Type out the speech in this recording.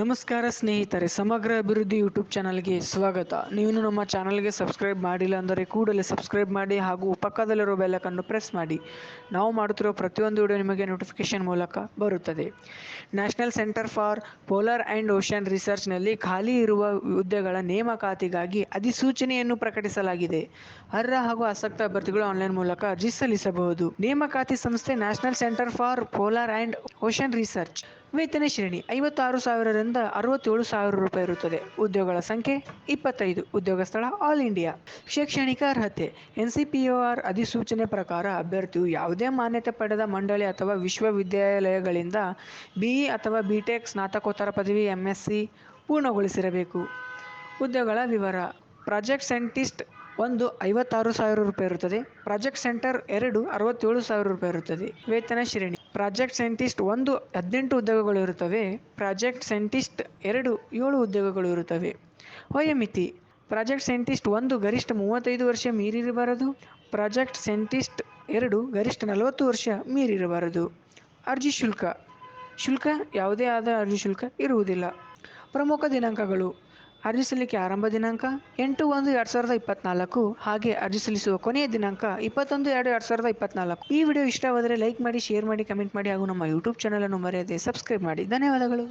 ನಮಸ್ಕಾರ ಸ್ನೇಹಿತರೆ, ಸಮಗ್ರ ಅಭಿವೃದ್ಧಿ ಯೂಟ್ಯೂಬ್ ಚಾನಲ್ಗೆ ಸ್ವಾಗತ. ನೀವು ನಮ್ಮ ಚಾನಲ್ಗೆ ಸಬ್ಸ್ಕ್ರೈಬ್ ಮಾಡಿಲ್ಲ ಅಂದರೆ ಕೂಡಲೇ ಸಬ್ಸ್ಕ್ರೈಬ್ ಮಾಡಿ ಹಾಗೂ ಪಕ್ಕದಲ್ಲಿರೋ ಬೆಲ್ಲಕನ್ನು ಪ್ರೆಸ್ ಮಾಡಿ. ನಾವು ಮಾಡುತ್ತಿರುವ ಪ್ರತಿಯೊಂದು ವಿಡಿಯೋ ನಿಮಗೆ ನೋಟಿಫಿಕೇಶನ್ ಮೂಲಕ ಬರುತ್ತದೆ. National centre for polar and ocean ರಿಸರ್ಚ್ನಲ್ಲಿ ಖಾಲಿ ಇರುವ ಹುದ್ದೆಗಳ ನೇಮಕಾತಿಗಾಗಿ ಅಧಿಸೂಚನೆಯನ್ನು ಪ್ರಕಟಿಸಲಾಗಿದೆ. ಅರ್ಹ ಹಾಗೂ ಆಸಕ್ತ ಅಭ್ಯರ್ಥಿಗಳು ಆನ್ಲೈನ್ ಮೂಲಕ ಅರ್ಜಿ ಸಲ್ಲಿಸಬಹುದು. ನೇಮಕಾತಿ ಸಂಸ್ಥೆ national centre for polar and ocean research ವೇತನ ಶ್ರೇಣಿ, ಐವತ್ತಾರು ಸಾವಿರದಿಂದ ಅರವತ್ತೇಳು ಸಾವಿರ ರೂಪಾಯಿ ಇರುತ್ತದೆ. ಉದ್ಯೋಗಗಳ ಸಂಖ್ಯೆ, ಇಪ್ಪತ್ತೈದು. ಉದ್ಯೋಗ ಸ್ಥಳ, ಆಲ್ ಇಂಡಿಯಾ. ಶೈಕ್ಷಣಿಕ ಅರ್ಹತೆ ಎನ್ ಸಿ ಪಿ ಆರ್ ಅಧಿಸೂಚನೆ ಪ್ರಕಾರ ಅಭ್ಯರ್ಥಿಯು ಯಾವುದೇ ಮಾನ್ಯತೆ ಪಡೆದ ಮಂಡಳಿ ಅಥವಾ ವಿಶ್ವವಿದ್ಯಾಲಯಗಳಿಂದ ಬಿಇ ಅಥವಾ ಬಿಟೆಕ್, ಸ್ನಾತಕೋತ್ತರ ಪದವಿ ಎಂ ಎಸ್ ಸಿ ಪೂರ್ಣಗೊಳಿಸಿರಬೇಕು. ಉದ್ಯೋಗಗಳ ವಿವರ. ಪ್ರಾಜೆಕ್ಟ್ ಸೈಂಟಿಸ್ಟ್ ಒಂದು ಐವತ್ತಾರು ಸಾವಿರ ರೂಪಾಯಿ ಇರುತ್ತದೆ. ಪ್ರಾಜೆಕ್ಟ್ ಸೆಂಟರ್ ಎರಡು ಅರವತ್ತೇಳು ಸಾವಿರ ರೂಪಾಯಿ ಇರುತ್ತದೆ. ವೇತನ ಶ್ರೇಣಿ. ಪ್ರಾಜೆಕ್ಟ್ ಸೈಂಟಿಸ್ಟ್ ಒಂದು ಹದಿನೆಂಟು ಉದ್ಯೋಗಗಳು ಇರುತ್ತವೆ. ಪ್ರಾಜೆಕ್ಟ್ ಸೈಂಟಿಸ್ಟ್ ಎರಡು ಏಳು ಉದ್ಯೋಗಗಳು ಇರುತ್ತವೆ. ವಯೋಮಿತಿ ಪ್ರಾಜೆಕ್ಟ್ ಸೈಂಟಿಸ್ಟ್ ಒಂದು ಗರಿಷ್ಠ ಮೂವತ್ತೈದು ವರ್ಷ ಮೀರಿರಬಾರದು. ಪ್ರಾಜೆಕ್ಟ್ ಸೈಂಟಿಸ್ಟ್ ಎರಡು ಗರಿಷ್ಠ ನಲವತ್ತು ವರ್ಷ ಮೀರಿರಬಾರದು. ಅರ್ಜಿ ಶುಲ್ಕ ಶುಲ್ಕ ಯಾವುದೇ ಆದ ಅರ್ಜಿ ಶುಲ್ಕ ಇರುವುದಿಲ್ಲ. ಪ್ರಮುಖ ದಿನಾಂಕಗಳು ಅರ್ಜಿ ಸಲ್ಲಿಕೆ ಆರಂಭ ದಿನಾಂಕ ಎಂಟು ಒಂದು ಎರಡು ಸಾವಿರದ ಇಪ್ಪತ್ನಾಲ್ಕು ಹಾಗೆ ಅರ್ಜಿ ಸಲ್ಲಿಸುವ ಕೊನೆಯ ದಿನಾಂಕ ಇಪ್ಪತ್ತೊಂದು ಎರಡು ಎರಡು ಸಾವಿರದ ಇಪ್ಪತ್ನಾಲ್ಕು. ಈ ವಿಡಿಯೋ ಇಷ್ಟವಾದರೆ ಲೈಕ್ ಮಾಡಿ, ಶೇರ್ ಮಾಡಿ, ಕಮೆಂಟ್ ಮಾಡಿ ಹಾಗೂ ನಮ್ಮ ಯೂಟ್ಯೂಬ್ ಚಾನಲನ್ನು ಮರೆಯದೆ ಸಬ್ಸ್ಕ್ರೈಬ್ ಮಾಡಿ. ಧನ್ಯವಾದಗಳು.